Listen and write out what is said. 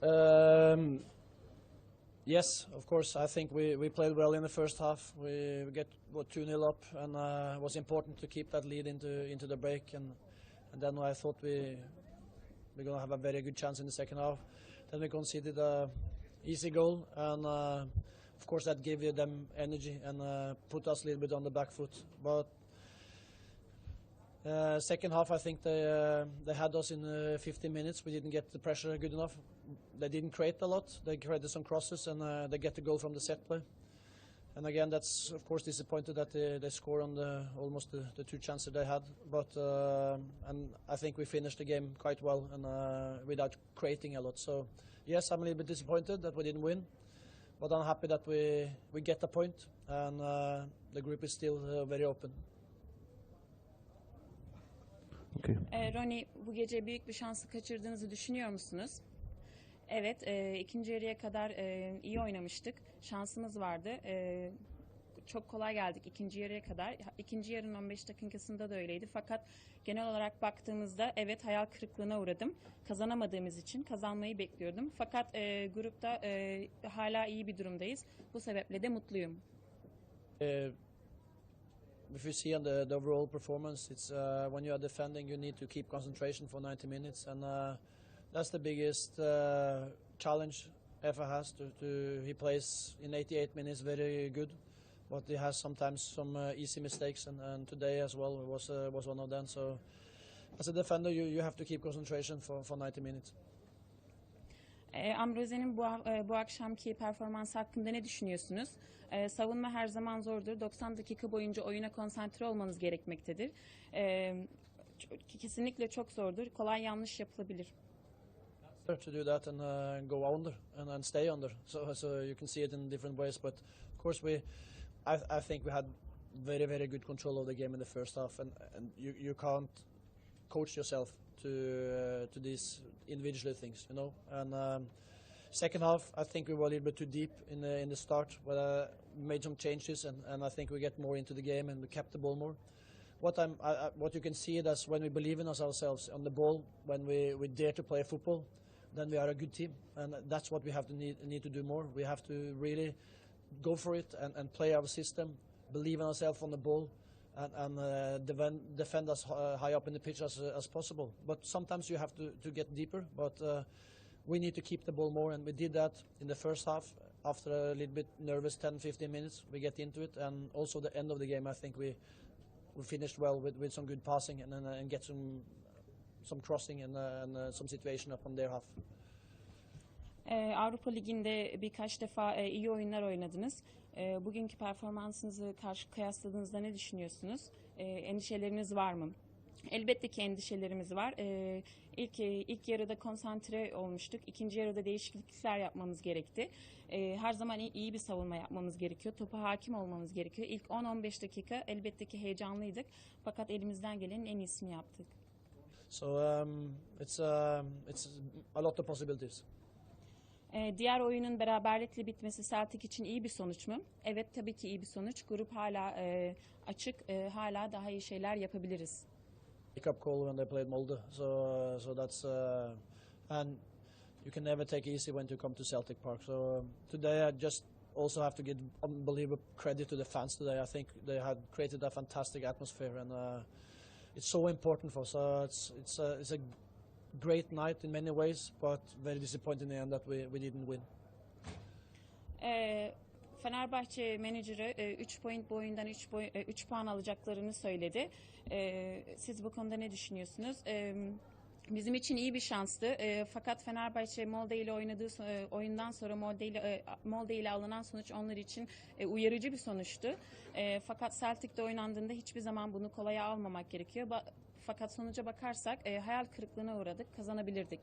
Um, yes, of course. I think we, we played well in the first half. We, we get what two 0 up, and uh, it was important to keep that lead into into the break. And and then I thought we we're gonna have a very good chance in the second half. Then we conceded a easy goal, and uh, of course that gave them energy and uh, put us a little bit on the back foot. But second half, I think they they had us in 15 minutes. We didn't get the pressure good enough. They didn't create a lot. They created some crosses and uh, they get the goal from the set play. And again, that's of course disappointed that they, they score on the almost the, the two chances they had. But uh, and I think we finished the game quite well and uh, without creating a lot. So yes, I'm a little bit disappointed that we didn't win. But I'm happy that we, we get the point and uh, the group is still uh, very open. Okay. Ronnie bu gece büyük bir şansı kaçırdığınızı düşünüyor musunuz? Evet, e, ikinci yarıya kadar e, iyi oynamıştık. Şansımız vardı. E, çok kolay geldik ikinci yarıya kadar. İkinci yarının 15 dakikasında da öyleydi. Fakat genel olarak baktığımızda evet hayal kırıklığına uğradım. Kazanamadığımız için kazanmayı bekliyordum. Fakat e, grupta e, hala iyi bir durumdayız. Bu sebeple de mutluyum. Uh, if you see on the, the overall performance, it's uh, when you are defending, you need to keep concentration for 90 minutes, and uh, that's the biggest uh, challenge Efa has. To, to he plays in 88 minutes very good, but he has sometimes some uh, easy mistakes, and, and today as well was uh, was one of them. So, as a defender, you, you have to keep concentration for, for 90 minutes. E, Ambrose'nin bu, e, bu akşamki performansı hakkında ne düşünüyorsunuz? E, savunma her zaman zordur. 90 dakika boyunca oyuna konsantre olmanız gerekmektedir. E, kesinlikle çok zordur. Kolay yanlış yapılabilir. To do that and uh, go under and, and stay under. So so you can see it in different ways. But of course we, I, I think we had very very good control of the game in the first half, and, and you, you can't coach yourself to uh, to these individual things, you know. And um, second half, I think we were a little bit too deep in the in the start, but uh, made some changes, and, and I think we get more into the game and we kept the ball more what I'm, I, what you can see is when we believe in ourselves on the ball, when we, we dare to play football, then we are a good team, and that's what we have to need, need to do more. We have to really go for it and, and play our system, believe in ourselves on the ball, and, and uh, defend, defend us uh, high up in the pitch as, as possible. But sometimes you have to, to get deeper, but uh, we need to keep the ball more, and we did that in the first half. After a little bit nervous 10, 15 minutes, we get into it, and also the end of the game, I think we we finished well with, with some good passing and then uh, and get some some crossing and, uh, and uh, some situation up on their half. E, Avrupa Ligi'nde birkaç defa e, iyi oyunlar oynadınız. E, bugünkü performansınızı karşı kıyasladığınızda ne düşünüyorsunuz? E, endişeleriniz var mı? Elbette ki endişelerimiz var. E, ilk ilk yarıda konsantre olmuştuk. İkinci yarıda değişiklikler yapmamız gerekti. E, her zaman iyi, iyi bir savunma yapmamız gerekiyor. Topa hakim olmamız gerekiyor. İlk 10-15 dakika elbette ki heyecanlıydık. Fakat elimizden gelenin en iyisini yaptık. So um, it's um, it's a lot of possibilities. Ee, diğer oyunun beraberlikle bitmesi Celtic için iyi bir sonuç mu? Evet tabii ki iyi bir sonuç. Grup hala e, açık, e, hala daha iyi şeyler yapabiliriz. Wake up call when they played Molde. So uh, so that's uh, and you can never take easy when you come to Celtic Park. So um, today I just also have to give unbelievable credit to the fans today. I think they had created a fantastic atmosphere and. Uh, it's so important for us. Uh, it's it's a, it's a great night in many ways, but very disappointing in the end that we, we didn't win. Ee, Fenerbahçe menajeri 3 point boyundan 3 boy, 3 puan alacaklarını söyledi. Ee, siz bu konuda ne düşünüyorsunuz? Ee, Bizim için iyi bir şanstı. Ee, fakat Fenerbahçe Molde ile oynadığı e, oyundan sonra Molde ile, e, Molde ile alınan sonuç onlar için e, uyarıcı bir sonuçtu. E, fakat Celtic'te oynandığında hiçbir zaman bunu kolaya almamak gerekiyor. Ba- fakat sonuca bakarsak e, hayal kırıklığına uğradık, kazanabilirdik.